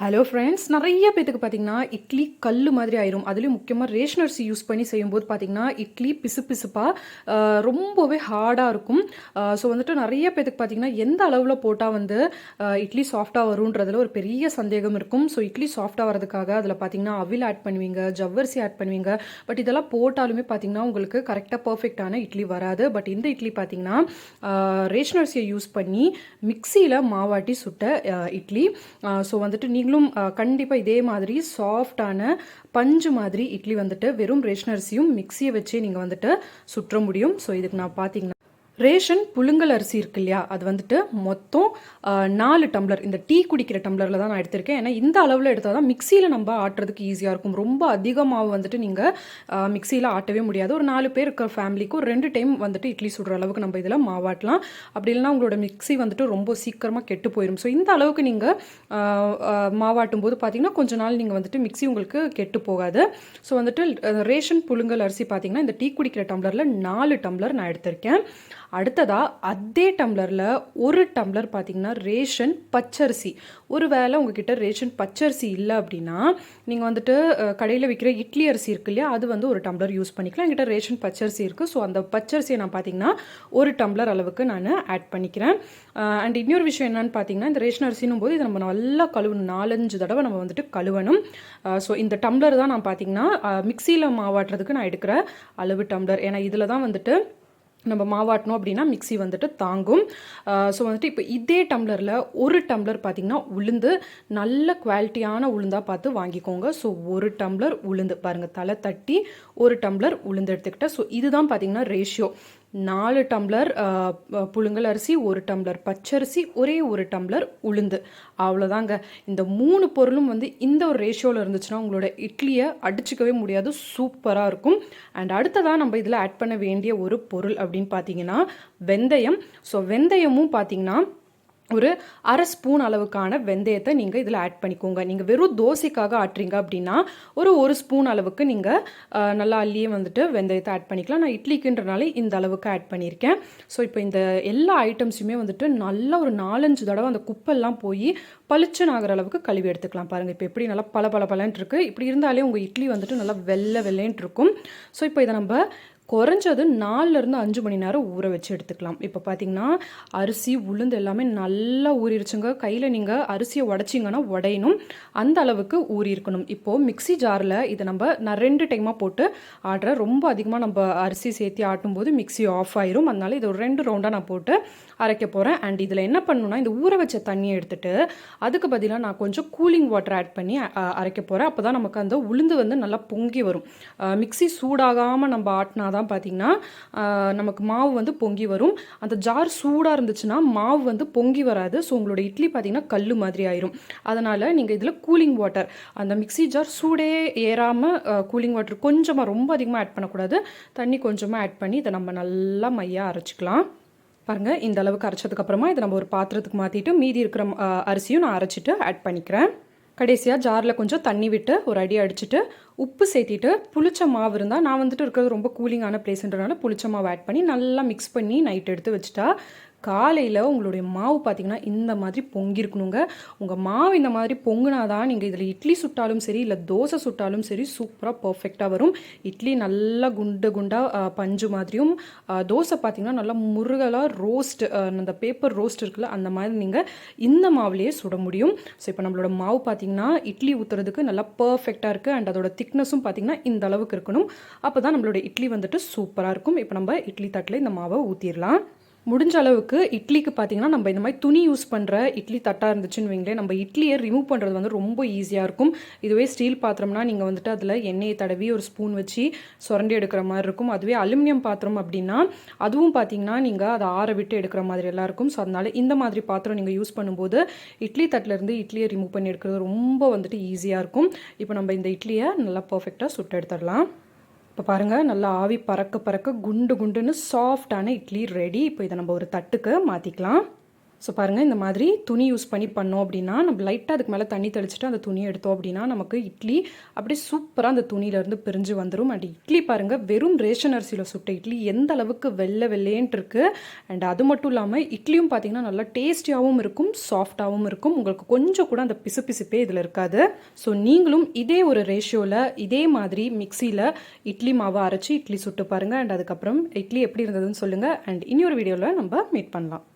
Hello friends நிறைய பேத்துக்கு பார்த்தீங்கன்னா இட்லி கல் மாதிரி ஆயிரும். அதுலேயும் முக்கியமாக ரேஷன் அரிசி யூஸ் பண்ணி செய்யும்போது பார்த்தீங்கன்னா இட்லி பிசு பிசுப்பாக ரொம்பவே ஹார்டாக இருக்கும். ஸோ வந்துட்டு நிறைய பேத்துக்கு பார்த்தீங்கன்னா எந்த அளவில் போட்டால் வந்து இட்லி சாஃப்டாக வரும்ன்றதுல ஒரு பெரிய சந்தேகம் இருக்கும். ஸோ இட்லி சாஃப்டாக வரதுக்காக அதில் பார்த்தீங்கன்னா அவில் ஆட் பண்ணுவீங்க ஜவ்வரிசி ஆட் பண்ணுவீங்க. பட் இதெல்லாம் போட்டாலுமே பார்த்தீங்கன்னா உங்களுக்கு கரெக்டாக பர்ஃபெக்டான இட்லி வராது. பட் இந்த இட்லி பார்த்தீங்கன்னா ரேஷன் அரிசியை யூஸ் பண்ணி மிக்சியில் மாவாட்டி சுட்ட இட்லி. ஸோ வந்துட்டு நீங்களும் கண்டிப்பாக இதே மாதிரி சாஃப்டான பஞ்சு மாதிரி இட்லி வந்துட்டு வெறும் ரேஷன் அரிசியும் மிக்சியை வச்சே நீங்கள் வந்துட்டு சுற்ற முடியும். ஸோ இதுக்கு நான் பார்த்தீங்கன்னா ரேஷன் புழுங்கல் அரிசி இருக்கு இல்லையா? அது வந்துட்டு மொத்தம் நாலு டம்ளர். இந்த டீ குடிக்கிற டம்ளரில் தான் நான் எடுத்திருக்கேன். ஏன்னா இந்த அளவில் எடுத்தால் தான் மிக்சியில் நம்ம ஆட்டுறதுக்கு ஈஸியாக இருக்கும். ரொம்ப அதிகமாக வந்துட்டு நீங்கள் மிக்சியில் ஆட்டவே முடியாது. ஒரு நாலு பேர் இருக்கிற ஃபேமிலிக்கு ஒரு ரெண்டு டைம் வந்துட்டு இட்லி சுடுற அளவுக்கு நம்ம இதில் மாவாட்டலாம் அப்படி இல்லைன்னா உங்களோட மிக்ஸி வந்துட்டு ரொம்ப சீக்கிரமாக கெட்டு போயிடும் ஸோ இந்த அளவுக்கு நீங்கள் மாவாட்டும் போது பார்த்தீங்கன்னா கொஞ்ச நாள் நீங்கள் வந்துட்டு மிக்ஸி உங்களுக்கு கெட்டு போகாது. ஸோ வந்துட்டு ரேஷன் புழுங்கல் அரிசி பார்த்தீங்கன்னா இந்த டீ குடிக்கிற டம்ளரில் நாலு டம்ளர் நான் எடுத்திருக்கேன். அடுத்ததாக அதே டம்ளரில் ஒரு டம்ளர் பார்த்தீங்கன்னா ரேஷன் பச்சரிசி. ஒருவேளை உங்ககிட்ட ரேஷன் பச்சரிசி இல்லை அப்படின்னா நீங்கள் வந்துட்டு கடையில் விற்கிற இட்லி அரிசி இருக்கு இல்லையா அது வந்து ஒரு டம்ளர் யூஸ் பண்ணிக்கலாம். என்கிட்ட ரேஷன் பச்சரிசி இருக்குது ஸோ அந்த பச்சரிசியை நான் பார்த்தீங்கன்னா ஒரு டம்ளர் அளவுக்கு நான் ஆட் பண்ணிக்கிறேன். அண்ட் இன்னொரு விஷயம் என்னன்னு பார்த்தீங்கன்னா இந்த ரேஷன் அரிசினும் போது இதை நம்ம நல்லா கழுவணும். நாலஞ்சு தடவை நம்ம வந்துட்டு கழுவணும். ஸோ இந்த டம்ளர் தான் நான் பார்த்தீங்கன்னா மிக்சியில் மாவாட்டுறதுக்கு நான் எடுக்கிற அளவு டம்ளர். ஏன்னா இதில் தான் வந்துட்டு நம்ம மாவாட்டணும் அப்படின்னா மிக்ஸி வந்துட்டு தாங்கும். ஸோ வந்துட்டு இப்போ இதே டம்ளரில் ஒரு டம்ளர் பார்த்திங்கன்னா உளுந்து நல்ல குவாலிட்டியான உளுந்தாக பார்த்து வாங்கிக்கோங்க. ஸோ ஒரு டம்ளர் உளுந்து. பாருங்கள் தலை தட்டி ஒரு டம்ளர் உளுந்து எடுத்துக்கிட்டேன் ஸோ இதுதான் பார்த்தீங்கன்னா ரேஷியோ நாலு டம்ளர் புழுங்கல் அரிசி ஒரு டம்ளர் பச்சரிசி ஒரே ஒரு டம்ளர் உளுந்து. அவ்வளோதாங்க. இந்த மூணு பொருளும் வந்து இந்த ஒரு ரேஷியோவில் இருந்துச்சுன்னா உங்களோட இட்லியை அடிச்சுக்கவே முடியாது. சூப்பராக இருக்கும். அண்ட் அடுத்ததாக நம்ம இதில் ஆட் பண்ண வேண்டிய ஒரு பொருள் அப்படின்னு பார்த்தீங்கன்னா வெந்தயம். ஸோ வெந்தயமும் பார்த்தீங்கன்னா ஒரு அரை ஸ்பூன் அளவுக்கான வெந்தயத்தை நீங்கள் இதில் ஆட் பண்ணிக்கோங்க. நீங்கள் வெறும் தோசைக்காக ஆட்டுறீங்க அப்படின்னா ஒரு ஒரு ஸ்பூன் அளவுக்கு நீங்கள் நல்லா அள்ளியே வந்துட்டு வெந்தயத்தை ஆட் பண்ணிக்கலாம். நான் இட்லிக்குன்றனால இந்த அளவுக்கு ஆட் பண்ணியிருக்கேன். ஸோ இப்போ இந்த எல்லா ஐட்டம்ஸுமே வந்துட்டு நல்லா ஒரு நாலஞ்சு தடவை அந்த குப்பெல்லாம் போய் பளிச்சுன்னு ஆகிற அளவுக்கு கழுவி எடுத்துக்கலாம் பாருங்கள் இப்போ எப்படி நல்லா பல பல பலன்ட்டு இருக்குது இப்படி இருந்தாலே உங்கள் இட்லி வந்துட்டு நல்லா வெள்ளை வெள்ளைன்ட்டு இருக்கும். ஸோ இப்போ இதை நம்ம குறைஞ்சது நாலுலேருந்து அஞ்சு மணி நேரம் ஊற வச்சு எடுத்துக்கலாம். இப்போ பார்த்தீங்கன்னா அரிசி உளுந்து எல்லாமே நல்லா ஊறிடுச்சுங்க கையில் நீங்கள் அரிசியை உடச்சிங்கன்னா உடையணும். அந்த அளவுக்கு ஊறி இருக்கணும். இப்போது மிக்ஸி ஜாரில் இதை நம்ம நான் ரெண்டு டைமாக போட்டு ஆடுற ரொம்ப அதிகமாக நம்ம அரிசி சேர்த்து ஆட்டும்போது மிக்ஸி ஆஃப் ஆயிரும். அதனால இது ஒரு ரெண்டு ரவுண்டாக நான் போட்டு அரைக்க போகிறேன் அண்ட் இதில் என்ன பண்ணணும்னா இந்த ஊற வச்ச தண்ணியை எடுத்துட்டு அதுக்கு பதிலாக நான் கொஞ்சம் கூலிங் வாட்டர் ஆட் பண்ணி அரைக்க போகிறேன் அப்போ தான் நமக்கு அந்த உளுந்து வந்து நல்லா பொங்கி வரும். மிக்ஸி சூடாகாமல் நம்ம ஆட்டினா தான் பார்த்தீங்கன்னா நமக்கு மாவு வந்து பொங்கி வரும். அந்த ஜார் சூடாக இருந்துச்சுன்னா மாவு வந்து பொங்கி வராது. ஸோ உங்களோட இட்லி பார்த்தீங்கன்னா கல் மாதிரி ஆயிரும். அதனால் நீங்கள் இதில் கூலிங் வாட்டர் அந்த மிக்ஸி ஜார் சூடே ஏறாமல் கூலிங் வாட்டர் கொஞ்சமாக ரொம்ப அதிகமாக ஆட் பண்ணக்கூடாது. தண்ணி கொஞ்சமாக ஆட் பண்ணி இதை நம்ம நல்லா மையாக அரைச்சிக்கலாம். பாருங்கள் இந்த அளவுக்கு அரைச்சதுக்கப்புறமா இதை நம்ம ஒரு பாத்திரத்துக்கு மாற்றிட்டு மீதி இருக்கிற அரிசியும் நான் அரைச்சிட்டு ஆட் பண்ணிக்கிறேன். கடைசியாக ஜாரில் கொஞ்சம் தண்ணி விட்டு ஒரு அடி அடிச்சுட்டு உப்பு சேர்த்திட்டு புளிச்ச மாவு இருந்தால் நான் வந்துட்டு இருக்கிறது ரொம்ப கூலிங்கான பிளேஸ்ன்றனால புளிச்ச மாவு ஆட் பண்ணி நல்லா மிக்ஸ் பண்ணி நைட் எடுத்து வச்சுட்டா காலையில் உங்களுடைய மாவு பார்த்தீங்கன்னா இந்த மாதிரி பொங்கியிருக்கணுங்க உங்கள் மாவு இந்த மாதிரி பொங்குனாதான் நீங்கள் இதில் இட்லி சுட்டாலும் சரி இல்லை தோசை சுட்டாலும் சரி சூப்பராக பர்ஃபெக்டாக வரும். இட்லி நல்லா குண்டு குண்டாக பஞ்சு மாதிரியும் தோசை பார்த்தீங்கன்னா நல்லா முருகலாக ரோஸ்ட் அந்த பேப்பர் ரோஸ்ட் இருக்குல்ல அந்த மாதிரி நீங்கள் இந்த மாவுலேயே சுட முடியும். ஸோ இப்போ நம்மளோட மாவு பார்த்தீங்கன்னா இட்லி ஊற்றுறதுக்கு நல்லா பர்ஃபெக்டாக இருக்குது அண்ட் அதோட திக்னஸும் பார்த்தீங்கன்னா இந்த அளவுக்கு இருக்கணும். அப்போ தான் நம்மளோட இட்லி வந்துட்டு சூப்பராக இருக்கும். இப்போ நம்ம இட்லி தட்டில் இந்த மாவை ஊற்றிடலாம் முடிஞ்ச அளவுக்கு இட்லிக்கு பார்த்தீங்கன்னா நம்ம இந்த மாதிரி துணி யூஸ் பண்ணுற இட்லி தட்டாக இருந்துச்சுன்னு வைங்களேன் நம்ம இட்லியை ரிமூவ் பண்ணுறது வந்து ரொம்ப ஈஸியாக இருக்கும். இதுவே ஸ்டீல் பாத்திரம்னா நீங்கள் வந்துட்டு அதில் எண்ணெயை தடவி ஒரு ஸ்பூன் வச்சு சுரண்டி எடுக்கிற மாதிரி இருக்கும். அதுவே அலுமினியம் பாத்திரம் அப்படின்னா அதுவும் பார்த்தீங்கன்னா நீங்கள் அதை ஆற விட்டு எடுக்கிற மாதிரி எல்லாம் இருக்கும். ஸோ அதனால இந்த மாதிரி பாத்திரம் நீங்கள் யூஸ் பண்ணும்போது இட்லி தட்டிலேருந்து இட்லியை ரிமூவ் பண்ணி எடுக்கிறது ரொம்ப வந்துட்டு ஈஸியாக இருக்கும். இப்போ நம்ம இந்த இட்லியை நல்லா பர்ஃபெக்டாக சுட்டு எடுத்துடலாம். இப்போ பாருங்கள் நல்லா ஆவி பறக்க பறக்க குண்டு குண்டுன்னு சாஃப்டான இட்லி ரெடி இப்போ இதை நம்ம ஒரு தட்டுக்கு மாற்றிக்கலாம் ஸோ பாருங்கள் இந்த மாதிரி துணி யூஸ் பண்ணி பண்ணோம் அப்படின்னா நம்ம லைட்டாக அதுக்கு மேலே தண்ணி தெளிச்சுட்டு அந்த துணியை எடுத்தோம் அப்படின்னா நமக்கு இட்லி அப்படியே சூப்பராக அந்த துணியிலேருந்து பிரிஞ்சு வந்துடும் அண்ட் இட்லி பாருங்கள் வெறும் ரேஷன் அரிசியில் சுட்ட இட்லி எந்த அளவுக்கு வெள்ளை வெள்ளையன்ட்டு இருக்குது அண்ட் அது மட்டும் இல்லாமல் இட்லியும் பார்த்தீங்கன்னா நல்லா டேஸ்டியாகவும் இருக்கும் சாஃப்டாகவும் இருக்கும். உங்களுக்கு கொஞ்சம் கூட அந்த பிசு பிசுப்பே இதில் இருக்காது. ஸோ நீங்களும் இதே ஒரு ரேஷியோவில் இதே மாதிரி மிக்சியில் இட்லி மாவு அரைச்சி இட்லி சுட்டு பாருங்கள் அண்ட் அதுக்கப்புறம் இட்லி எப்படி இருந்ததுன்னு சொல்லுங்கள் அண்ட் இனி ஒரு வீடியோவில் நம்ம மீட் பண்ணலாம்.